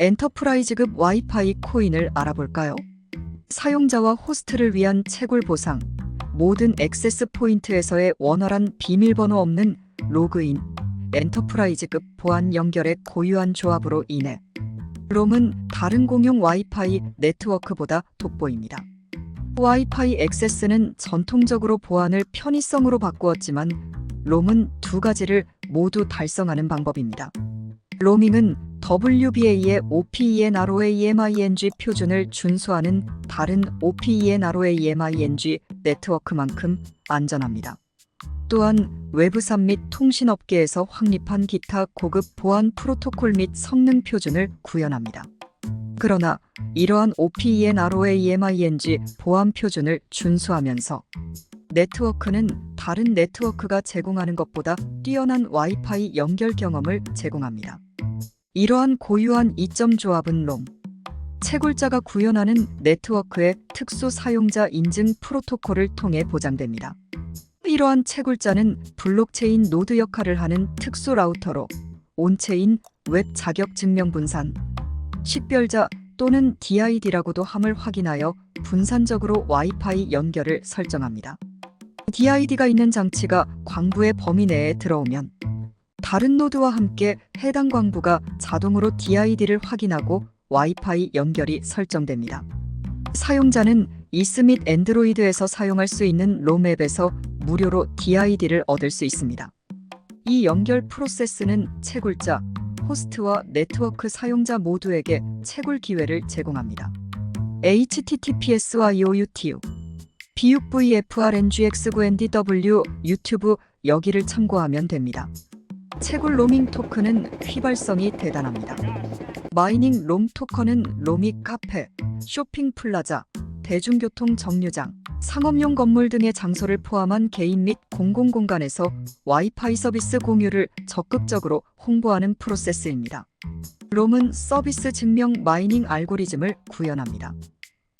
엔터프라이즈급 와이파이 코인을 알아볼까요? 사용자와 호스트를 위한 채굴 보상, 모든 액세스 포인트에서의 원활한 비밀번호 없는 로그인, 엔터프라이즈급 보안 연결의 고유한 조합으로 인해 롬은 다른 공용 와이파이 네트워크보다 돋보입니다. 와이파이 액세스는 전통적으로 보안을 편의성으로 바꾸었지만 롬은 두 가지를 모두 달성하는 방법입니다. 로밍은 WBA의 OPEN ROAEMING 표준을 준수하는 다른 OPEN ROAEMING 네트워크만큼 안전합니다. 또한 외부산 및 통신업계에서 확립한 기타 고급 보안 프로토콜 및 성능 표준을 구현합니다. 그러나 이러한 OPEN ROAEMING 보안 표준을 준수하면서 네트워크는 다른 네트워크가 제공하는 것보다 뛰어난 와이파이 연결 경험을 제공합니다. 이러한 고유한 이점 조합은 롬. 채굴자가 구현하는 네트워크의 특수 사용자 인증 프로토콜을 통해 보장됩니다. 이러한 채굴자는 블록체인 노드 역할을 하는 특수 라우터로 온체인 웹 자격 증명 분산, 식별자 또는 DID라고도 함을 확인하여 분산적으로 와이파이 연결을 설정합니다. DID가 있는 장치가 광부의 범위 내에 들어오면 다른 노드와 함께 해당 광부가 자동으로 DID를 확인하고 와이파이 연결이 설정됩니다. 사용자는 이스 및 앤드로이드에서 사용할 수 있는 롬앱에서 무료로 DID를 얻을 수 있습니다. 이 연결 프로세스는 채굴자, 호스트와 네트워크 사용자 모두에게 채굴 기회를 제공합니다. https와 ioutu BUVFRNGX9NDW 유튜브 여기를 참고하면 됩니다. 채굴 로밍 토큰은 휘발성이 대단합니다. 마이닝 롬 토큰은 로미 카페, 쇼핑 플라자, 대중교통 정류장, 상업용 건물 등의 장소를 포함한 개인 및 공공공간에서 와이파이 서비스 공유를 적극적으로 홍보하는 프로세스입니다. 롬은 서비스 증명 마이닝 알고리즘을 구현합니다.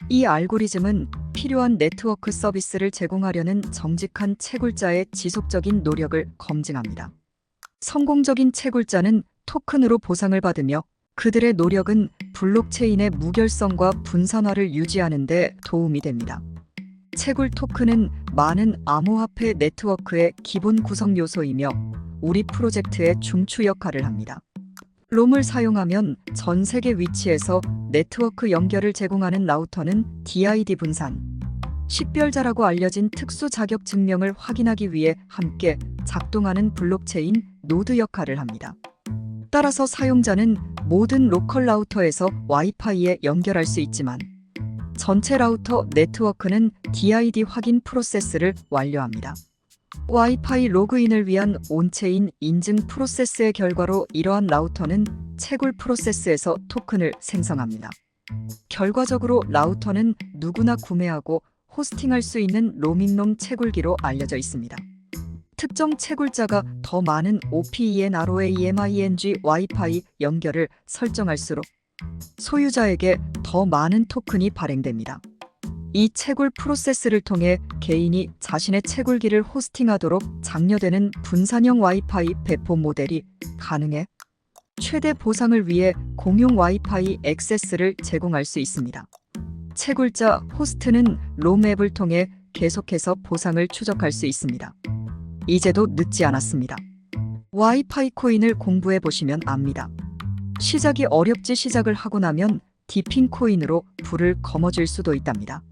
이 알고리즘은 필요한 네트워크 서비스를 제공하려는 정직한 채굴자의 지속적인 노력을 검증합니다. 성공적인 채굴자는 토큰으로 보상을 받으며 그들의 노력은 블록체인의 무결성과 분산화를 유지하는 데 도움이 됩니다. 채굴 토큰은 많은 암호화폐 네트워크의 기본 구성 요소이며 우리 프로젝트의 중추 역할을 합니다. 롬을 사용하면 전 세계 위치에서 네트워크 연결을 제공하는 라우터는 DID 분산, 식별자라고 알려진 특수 자격 증명을 확인하기 위해 함께 작동하는 블록체인 노드 역할을 합니다. 따라서 사용자는 모든 로컬 라우터에서 와이파이에 연결할 수 있지만 전체 라우터 네트워크는 DID 확인 프로세스를 완료합니다. 와이파이 로그인을 위한 온체인 인증 프로세스의 결과로 이러한 라우터는 채굴 프로세스에서 토큰을 생성합니다. 결과적으로 라우터는 누구나 구매하고 호스팅할 수 있는 로밍롬 채굴기로 알려져 있습니다. 특정 채굴자가 더 많은 OPEN ROAEMING 와이파이 연결을 설정할수록 소유자에게 더 많은 토큰이 발행됩니다. 이 채굴 프로세스를 통해 개인이 자신의 채굴기를 호스팅하도록 장려되는 분산형 와이파이 배포 모델이 가능해 최대 보상을 위해 공용 와이파이 액세스를 제공할 수 있습니다. 채굴자 호스트는 롬앱을 통해 계속해서 보상을 추적할 수 있습니다. 이제도 늦지 않았습니다. 와이파이 코인을 공부해 보시면 압니다. 시작이 어렵지 시작을 하고 나면 디핑 코인으로 불을 거머쥘 수도 있답니다.